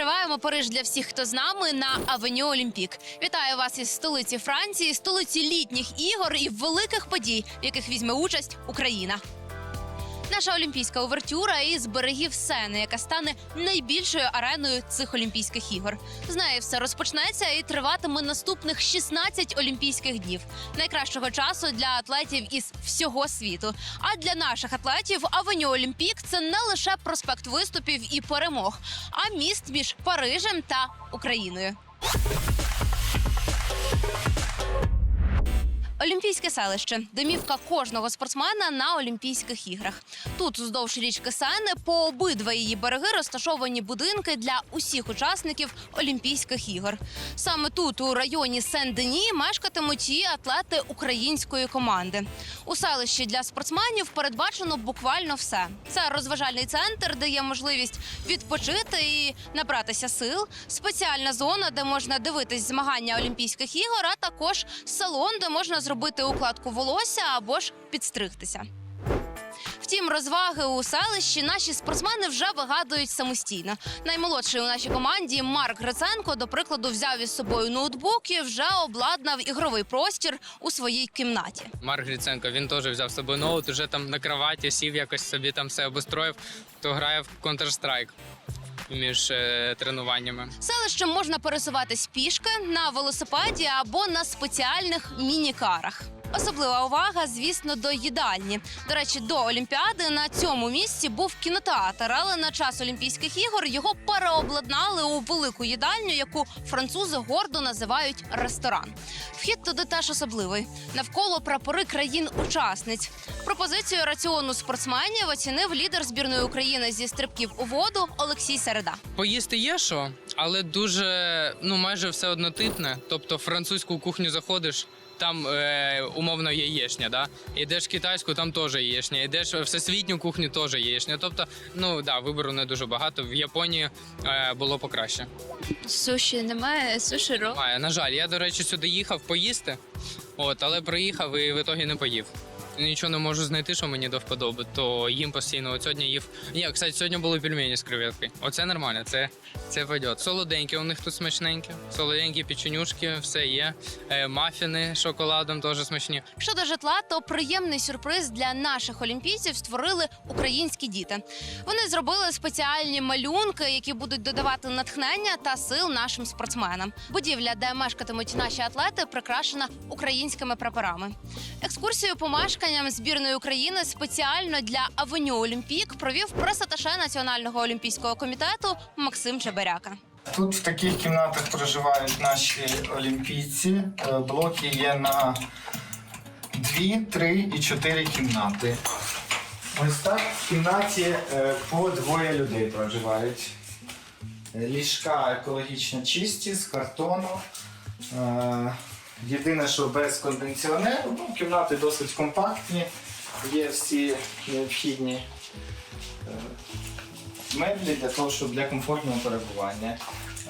Відкриваємо Париж для всіх, хто з нами на Авеню Олімпік. Вітаю вас із столиці Франції, столиці літніх ігор і великих подій, в яких візьме участь Україна. Наша олімпійська овертюра із берегів Сени, яка стане найбільшою ареною цих олімпійських ігор. З неї все розпочнеться і триватиме наступних 16 олімпійських днів. Найкращого часу для атлетів із всього світу. А для наших атлетів Авеню Олімпік це не лише проспект виступів і перемог, а міст між Парижем та Україною. Олімпійське селище домівка кожного спортсмена на Олімпійських іграх. Тут уздовж річки Сени по обидва її береги розташовані будинки для усіх учасників Олімпійських ігор. Саме тут, у районі Сен-Дені, мешкатимуть і атлети української команди. У селищі для спортсменів передбачено буквально все. Це розважальний центр, де є можливість відпочити і набратися сил, спеціальна зона, де можна дивитись змагання Олімпійських ігор, а також салон, де можна зробити укладку волосся або ж підстригтися. Втім, розваги у селищі наші спортсмени вже вигадують самостійно. Наймолодший у нашій команді Марк Гриценко, до прикладу, взяв із собою ноутбук і вже обладнав ігровий простір у своїй кімнаті. Марк Гриценко, він теж взяв з собою ноут, уже там на кроваті сів, якось собі там все обустроїв, то грає в Counter-Strike між е, тренуваннями. Селищем можна пересуватись пішки на велосипеді або на спеціальних мінікарах. Особлива увага, звісно, до їдальні. До речі, до Олімпіади на цьому місці був кінотеатр, але на час Олімпійських ігор його переобладнали у велику їдальню, яку французи гордо називають ресторан. Вхід туди теж особливий. Навколо прапори країн-учасниць. Пропозицію раціону спортсменів оцінив лідер збірної України зі стрибків у воду Олексій Середа. Поїсти є що, але дуже ну майже все однотипне. Тобто, французьку кухню заходиш. Там е, умовно яєшня, да? Ідеш в китайську, там теж яєшня. Ідеш в всесвітню кухню, теж яєшня. Тобто, ну да, вибору не дуже багато. В Японії е, було покраще. Суші немає, суші ро. Немає, на жаль, я, до речі, сюди їхав поїсти, от, але приїхав і в ітогі не поїв. Нічого не можу знайти, що мені до вподоби, то їм постійно. От сьогодні їв. Ні, кстати, сьогодні були пельмені з креветки. Оце нормально, це, це пойде. Солоденькі у них тут смачненькі. Солоденькі печенюшки, все є. Е, мафіни з шоколадом теж смачні. Щодо житла, то приємний сюрприз для наших олімпійців створили українські діти. Вони зробили спеціальні малюнки, які будуть додавати натхнення та сил нашим спортсменам. Будівля, де мешкатимуть наші атлети, прикрашена українськими прапорами. Екскурсію по мешканням збірної України спеціально для Авеню Олімпік провів прес-аташе Національного олімпійського комітету Максим Чеберяка. Тут в таких кімнатах проживають наші олімпійці. Е, Блоки є на 2, 3 і 4 кімнати. Ось так в кімнаті е, по двоє людей проживають. Е, Ліжка екологічно чисті, з картону. Е, Єдине, що без кондиціонеру, ну, кімнати досить компактні, є всі необхідні меблі для того, щоб для комфортного перебування.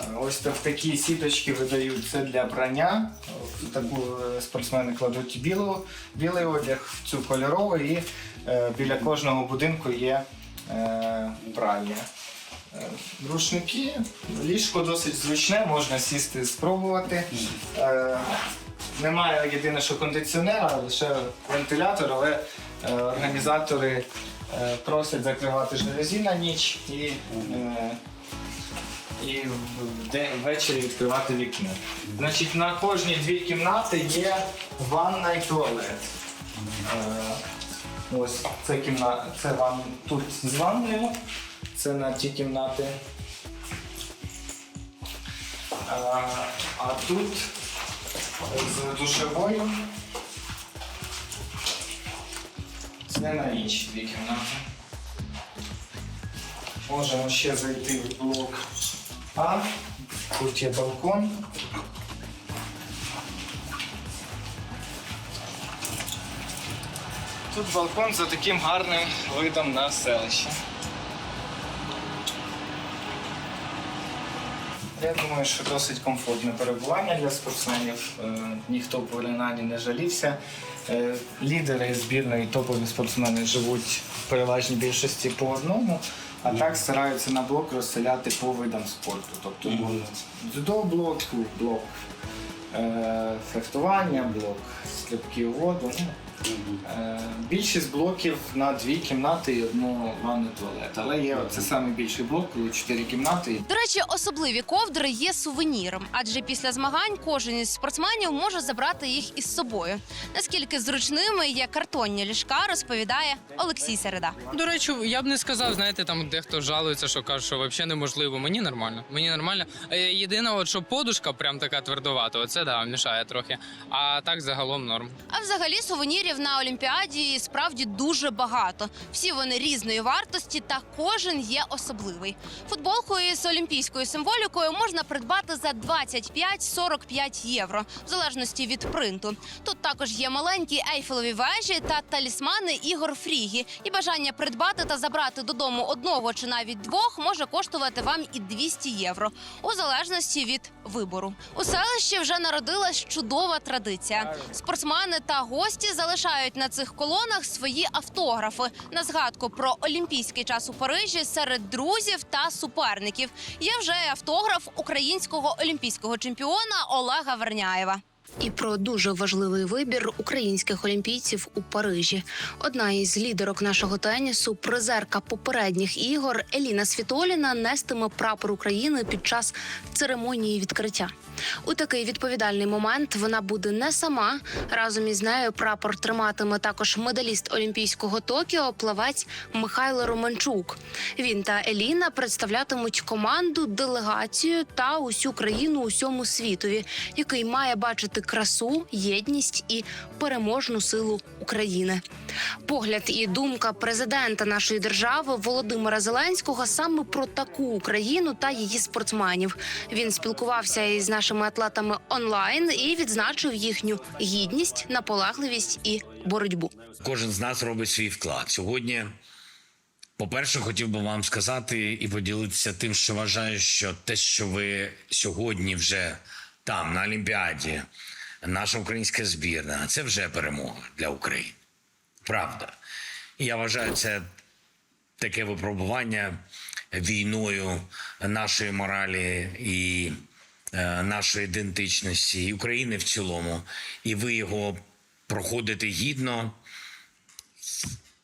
Е, Ось так такі сіточки видають це для прання. Таку е, спортсмени кладуть білу, білий одяг, цю кольорову і е, біля кожного будинку є е, пральня. Е, Рушники, ліжко досить зручне, можна сісти, спробувати. Е, немає єдине, що кондиціонера, лише вентилятор, але е, організатори е, просять закривати жалюзі на ніч і, е, і ввечері відкривати вікно. Значить, на кожній дві кімнати є ванна і туалет. Е, ось це кімната, це ван, тут з ванною, це на ті кімнати. А, а тут з душевою. Це на інші дві кімнати. Можемо ще зайти в блок А. Тут є балкон. Тут балкон за таким гарним видом на селище. Я думаю, що досить комфортне перебування для спортсменів. Е, Ніхто в Волинані не жалівся. Е, Лідери збірної топові спортсмени живуть в переважній більшості по одному А так стараються на блок розселяти по видам спорту. Тобто дзюдо блок, блок е, фехтування, блок стрибки у воду. Е, Більшість блоків на дві кімнати і одну ванну туалет. Але є це саме більший блок, коли чотири кімнати. До речі, особливі ковдри є сувеніром, адже після змагань кожен із спортсменів може забрати їх із собою. Наскільки зручними є картонні ліжка, розповідає Олексій Середа. До речі, я б не сказав, знаєте, там дехто жалується, що каже, що взагалі неможливо. Мені нормально. Мені нормально. Е, Єдине, от що подушка прям така твердувата, оце да, мішає трохи. А так загалом норм. А взагалі сувенірів на Олімпіаді справді дуже багато. Всі вони різної вартості, та кожен є особливий. Футболку із олімпійською символікою можна придбати за 25-45 євро, в залежності від принту. Тут також є маленькі ейфелеві вежі та талісмани Ігор Фрігі. І бажання придбати та забрати додому одного чи навіть двох може коштувати вам і 200 євро, у залежності від вибору. У селищі вже народилась чудова традиція. Спортсмени та гості залишають на цих колонах свої автографи на згадку про олімпійський час у Парижі серед друзів та суперників. Є вже автограф українського олімпійського чемпіона Олега Верняєва. І про дуже важливий вибір українських олімпійців у Парижі. Одна із лідерок нашого тенісу, призерка попередніх ігор Еліна Світоліна, нестиме прапор України під час церемонії відкриття. У такий відповідальний момент вона буде не сама. Разом із нею прапор триматиме також медаліст Олімпійського Токіо, плавець Михайло Романчук. Він та Еліна представлятимуть команду, делегацію та усю країну усьому світові, який має бачити красу, єдність і переможну силу України. Погляд і думка президента нашої держави Володимира Зеленського саме про таку Україну та її спортсменів. Він спілкувався із нашими атлетами онлайн і відзначив їхню гідність, наполегливість і боротьбу. Кожен з нас робить свій вклад. Сьогодні, по-перше, хотів би вам сказати і поділитися тим, що вважаю, що те, що ви сьогодні вже там, на Олімпіаді, наша українська збірна, це вже перемога для України. Правда. І я вважаю, це таке випробування війною нашої моралі і нашої ідентичності, і України в цілому. І ви його проходите гідно,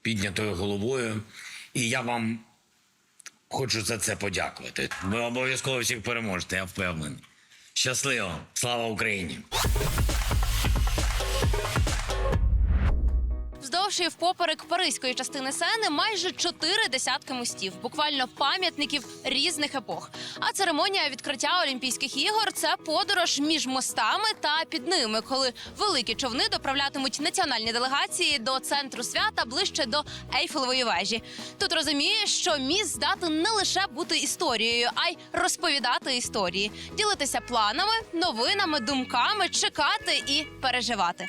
піднятою головою. І я вам хочу за це подякувати. Ви обов'язково всіх переможете, я впевнений. Щасливо! Слава Україні! Вздовж і впоперек паризької частини сени майже чотири десятки мостів, буквально пам'ятників різних епох. А церемонія відкриття Олімпійських ігор це подорож між мостами та під ними, коли великі човни доправлятимуть національні делегації до центру свята ближче до Ейфелевої вежі. Тут розумієш, що міст здатен не лише бути історією, а й розповідати історії, ділитися планами, новинами, думками, чекати і переживати.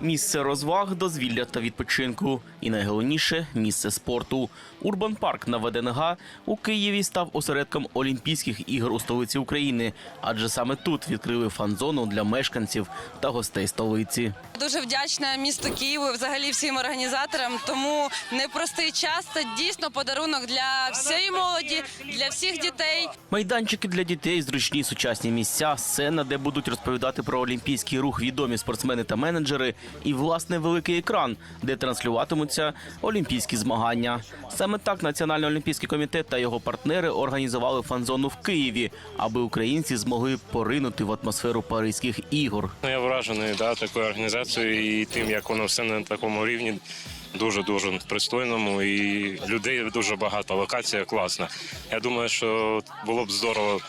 Місце розваг, дозвілля та відпочинку. І найголовніше місце спорту. Урбан Парк на ВДНГ у Києві став осередком Олімпійських ігор у столиці України, адже саме тут відкрили фан-зону для мешканців та гостей столиці. Дуже вдячна місту Києву, взагалі всім організаторам. Тому непростий час це дійсно подарунок для всієї молоді, для всіх дітей. Майданчики для дітей, зручні сучасні місця, сцена, де будуть розповідати про олімпійський рух відомі спортсмени та менеджери, і власне великий екран, де транслюватимуться олімпійські змагання. Саме так Національний олімпійський комітет та його партнери організували фан-зону в Києві, аби українці змогли поринути в атмосферу Паризьких ігор. Ну, Я вражений да, такою організацією і тим, як воно все на такому рівні. Дуже дуже пристойному і людей дуже багато. Локація класна. Я думаю, що було б здорово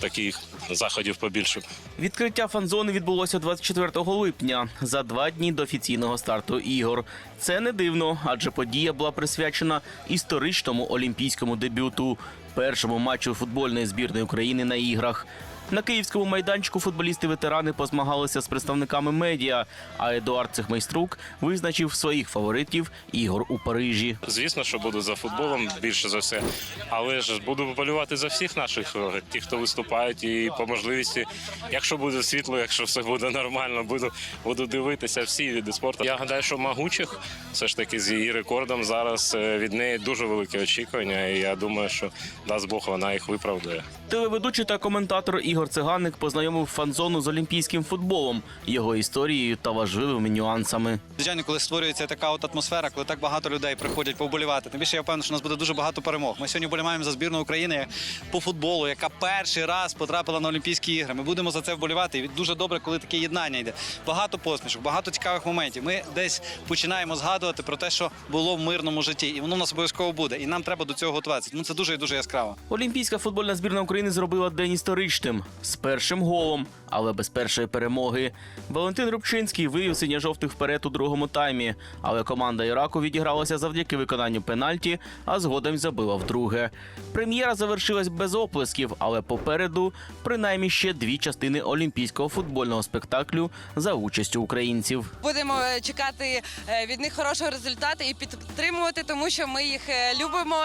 таких заходів побільше. Відкриття фан-зони відбулося 24 липня за два дні до офіційного старту ігор. Це не дивно, адже подія була присвячена історичному олімпійському дебюту, першому матчу футбольної збірної України на іграх. На київському майданчику футболісти-ветерани позмагалися з представниками медіа. А Едуард Цехмайструк визначив своїх фаворитів ігор у Парижі. Звісно, що буду за футболом більше за все, але ж буду болювати за всіх наших тих, хто виступають, і по можливості, якщо буде світло, якщо все буде нормально, буду буду дивитися всі види спорту. Я гадаю, що могучих все ж таки з її рекордом зараз е, від неї дуже великі очікування. І я думаю, що дасть Бог вона їх виправдає. Телеведучий та коментатор Ігор Циганик познайомив фан-зону з олімпійським футболом, його історією та важливими нюансами. Звичайно, коли створюється така от атмосфера, коли так багато людей приходять поболівати. Тим більше я впевнений, що у нас буде дуже багато перемог. Ми сьогодні вболіваємо за збірну України по футболу, яка перший раз потрапила на Олімпійські ігри. Ми будемо за це вболівати. І дуже добре, коли таке єднання йде. Багато посмішок, багато цікавих моментів. Ми десь починаємо згадувати про те, що було в мирному житті, і воно в нас обов'язково буде. І нам треба до цього готуватися. Ну це дуже і дуже яскраво. Олімпійська футбольна збірна України зробила день історичним з першим голом, але без першої перемоги. Валентин Рубчинський вивів синьо-жовтих вперед у другому таймі, але команда Іраку відігралася завдяки виконанню пенальті, а згодом забила вдруге. Прем'єра завершилась без оплесків, але попереду принаймні ще дві частини олімпійського футбольного спектаклю за участю українців. Будемо е, чекати е, від них хорошого результату і підтримувати, тому що ми їх е, любимо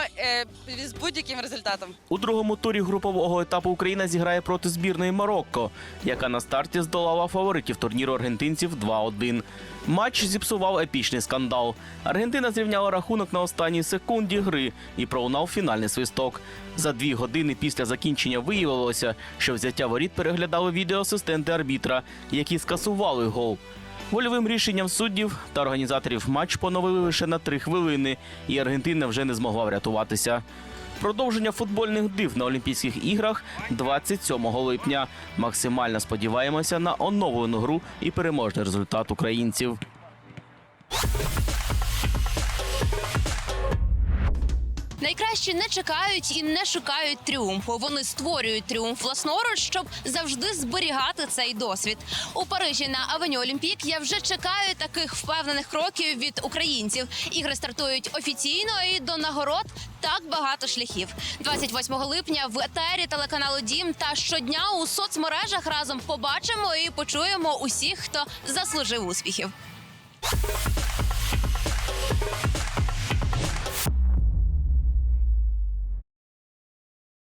з будь-яким результатом. У другому турі групового етапу Україна зіграє проти збірної Марокко, яка на старті здолала фаворитів турніру аргентинців 2-1. Матч зіпсував епічний скандал. Аргентина зрівняла рахунок на останній секунді гри і пролунав фінальний свисток. За дві години після закінчення виявилося, що взяття воріт переглядали відеоасистенти арбітра, які скасували гол. Вольовим рішенням суддів та організаторів матч поновили лише на три хвилини, і Аргентина вже не змогла врятуватися. Продовження футбольних див на Олімпійських іграх 27 липня. Максимально сподіваємося на оновлену гру і переможний результат українців. Найкращі не чекають і не шукають тріумфу. Вони створюють тріумф власноруч, щоб завжди зберігати цей досвід. У Парижі на Авеню Олімпік я вже чекаю таких впевнених кроків від українців. Ігри стартують офіційно і до нагород так багато шляхів. 28 липня в етері телеканалу Дім та щодня у соцмережах разом побачимо і почуємо усіх, хто заслужив успіхів.